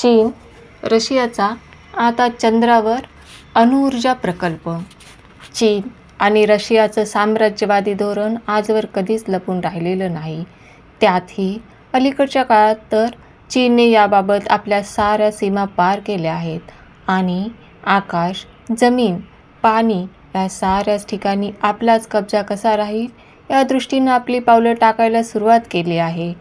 चीन रशियाचा आता चंद्रावर अणुऊर्जा प्रकल्प. चीन आणि रशियाचं साम्राज्यवादी धोरण आजवर कधीच लपून राहिलेलं नाही. त्यातही अलीकडच्या काळात तर चीनने याबाबत आपल्या साऱ्या सीमा पार केल्या आहेत आणि आकाश जमीन पाणी या साऱ्याच ठिकाणी आपलाच कब्जा कसा राहील या दृष्टीनं आपली पावलं टाकायला सुरुवात केली आहे.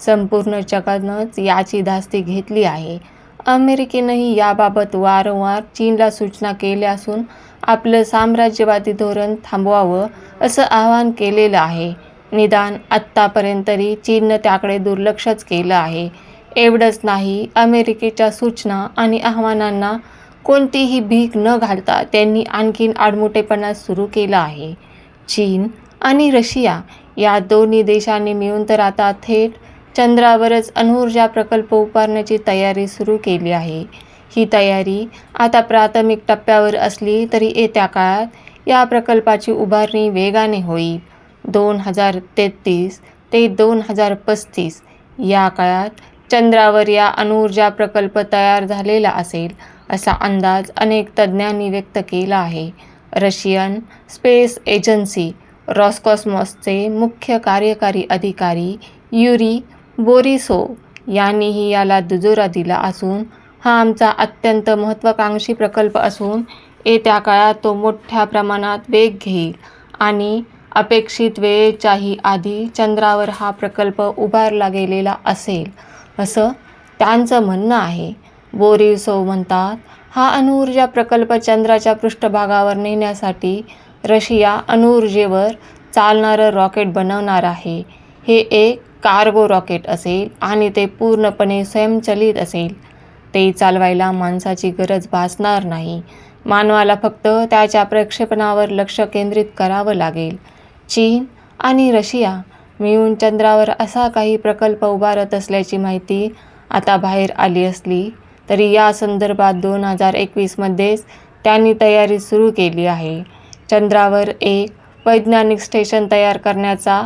संपूर्ण जगानंच याची धास्ती घेतली आहे. अमेरिकेनंही याबाबत वारंवार चीनला सूचना केल्या असून आपलं साम्राज्यवादी धोरण थांबवावं असं आवाहन केलेलं आहे. निदान आत्तापर्यंत तरी चीननं त्याकडे दुर्लक्षच केलं आहे. एवढंच नाही अमेरिकेच्या सूचना आणि आव्हानांना कोणतीही भीक न घालता त्यांनी आणखीन आडमुठेपणा सुरू केला आहे. चीन आणि रशिया या दोन्ही देशांनी मिळून तर आता थेट चंद्रावरच अणुऊर्जा प्रकल्प उभारण्याची तयारी सुरू केली आहे. ही तयारी आता प्राथमिक टप्प्यावर असली तरी येत्या काळात या प्रकल्पाची उभारणी वेगाने होईल. दोन हजार तेहतीस ते दोन हजार पस्तीस या काळात चंद्रावर या अणुऊर्जा प्रकल्प तयार झालेला असेल असा अंदाज अनेक तज्ज्ञांनी व्यक्त केला आहे. रशियन स्पेस एजन्सी रॉस्कॉस्मॉसचे मुख्य कार्यकारी अधिकारी युरी बोरिसो यांनीही याला दुजोरा दिला असून हा आमचा अत्यंत महत्त्वाकांक्षी प्रकल्प असून येत्या काळात तो मोठ्या प्रमाणात वेग घेईल आणि अपेक्षित वेळेच्याही आधी चंद्रावर हा प्रकल्प उभारला गेलेला असेल असं त्यांचं म्हणणं आहे. बोरिसो म्हणतात हा अणुऊर्जा प्रकल्प चंद्राच्या पृष्ठभागावर नेण्यासाठी रशिया अणुऊर्जेवर चालणारं रॉकेट बनवणार आहे. हे एक कार्गो रॉकेट असेल आणि ते पूर्णपणे स्वयंचलित असेल. ते चालवायला माणसाची गरज भासणार नाही. मानवाला फक्त त्याच्या प्रक्षेपणावर लक्ष केंद्रित करावं लागेल. चीन आणि रशिया मिळून चंद्रावर असा काही प्रकल्प उभारत असल्याची माहिती आता बाहेर आली असली तरी या संदर्भात दोन हजार एकवीसमध्येच त्यांनी तयारी सुरू केली आहे. चंद्रावर एक वैज्ञानिक स्टेशन तयार करण्याचा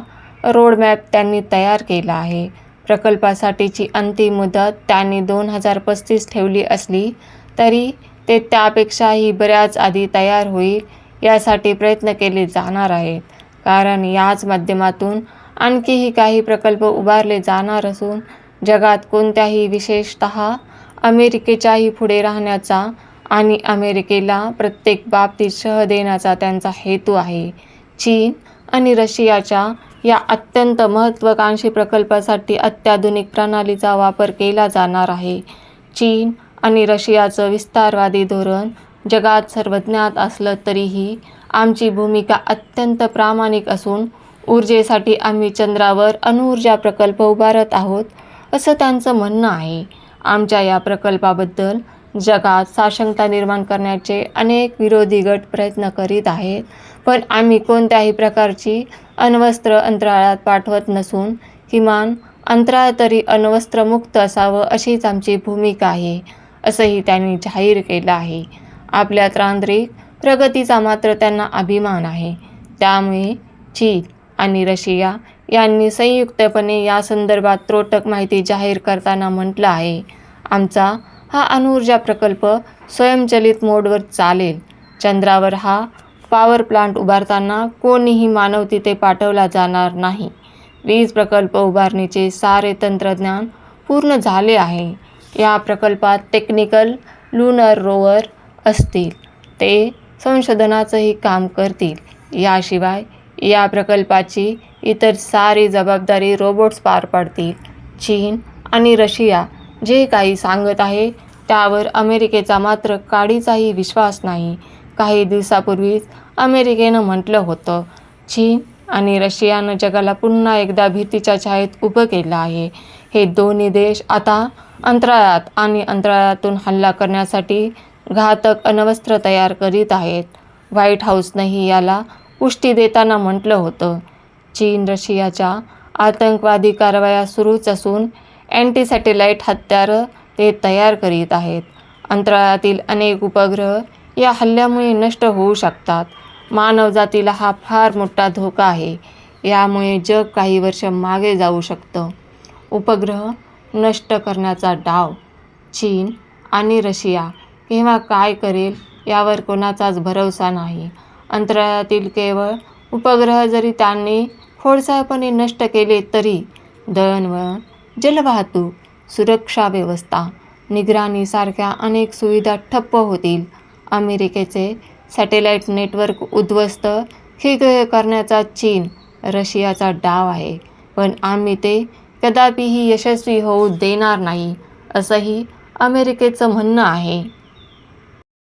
रोडमॅप त्यांनी तयार केला आहे. प्रकल्पासाठीची अंतिम मुदत त्यांनी दोन हजार पस्तीस ठेवली असली तरी ते त्यापेक्षाही बऱ्याच आधी तयार होईल यासाठी प्रयत्न केले जाणार आहेत. कारण याच माध्यमातून आणखीही काही प्रकल्प उभारले जाणार असून जगात कोणत्याही विशेषत अमेरिकेच्याही पुढे राहण्याचा आणि अमेरिकेला प्रत्येक बाबतीत शह देण्याचा त्यांचा हेतू आहे. चीन आणि रशियाच्या या अत्यंत महत्त्वाकांक्षी प्रकल्पासाठी अत्याधुनिक प्रणालीचा वापर केला जाणार आहे. चीन आणि रशियाचं विस्तारवादी धोरण जगात सर्वज्ञात असलं तरीही आमची भूमिका अत्यंत प्रामाणिक असून ऊर्जेसाठी आम्ही चंद्रावर अणुऊर्जा प्रकल्प उभारत आहोत असं त्यांचं म्हणणं आहे. आमच्या या प्रकल्पाबद्दल जगात साशंकता निर्माण करण्याचे अनेक विरोधी गट प्रयत्न करीत आहेत पण आम्ही कोणत्याही प्रकारची अण्वस्त्र अंतराळात पाठवत नसून किमान अंतराळ तरी अण्वस्त्रमुक्त असावं अशीच आमची भूमिका आहे असंही त्यांनी जाहीर केलं आहे. आपल्या तांत्रिक प्रगतीचा मात्र त्यांना अभिमान आहे. त्यामुळे चीन आणि रशिया यांनी संयुक्तपणे या संदर्भात त्रोटक माहिती जाहीर करताना म्हटलं आहे आमचा हा अणुऊर्जा प्रकल्प स्वयंचलित मोडवर चालेल. चंद्रावर हा पॉवर प्लांट उभारताना कोणीही मानव तिथे पाठवला जाणार नाही. वीज प्रकल्प उभारणीचे सारे तंत्रज्ञान पूर्ण झाले आहे. या प्रकल्पात टेक्निकल लुनर रोवर असतील. ते संशोधनाचंही काम करतील. याशिवाय या प्रकल्पाची इतर सारी जबाबदारी रोबोट्स पार पाडतील. चीन आणि रशिया जे काही सांगत आहे त्यावर अमेरिकेचा मात्र काडीचाही विश्वास नाही. काही दिवसापूर्वीच अमेरिकेनं म्हटलं होतं चीन आणि रशियानं जगाला पुन्हा एकदा भीतीच्या छायेत उभं केलं आहे. हे दोन्ही देश आता अंतराळात आणि अंतराळातून हल्ला करण्यासाठी घातक अण्वस्त्र तयार करीत आहेत. व्हाईट हाऊसनंही याला पुष्टी देताना म्हटलं होतं. चीन रशियाच्या आतंकवादी कारवाया सुरूच असून अँटी सॅटेलाईट हत्यारं ते तयार करीत आहेत. अंतराळातील अनेक उपग्रह या हल्ल्यामुळे नष्ट होऊ शकतात. मानवजातीला हा फार मोठा धोका आहे. यामुळे जग काही वर्ष मागे जाऊ शकतं. उपग्रह नष्ट करण्याचा डाव चीन आणि रशिया केव्हा काय करेल यावर कोणाचाच भरवसा नाही. अंतराळातील केवळ उपग्रह जरी त्यांनी खोडसाळपणे नष्ट केले तरी दळणवळण जलवाहतूक सुरक्षा व्यवस्था निगराणीसारख्या अनेक सुविधा ठप्प होतील. अमेरिकेचे सॅटेलाईट नेटवर्क उद्ध्वस्त हे करण्याचा चीन रशियाचा डाव आहे. पण आम्ही ते कदापिही यशस्वी होऊ देणार नाही असंही अमेरिकेचं म्हणणं आहे.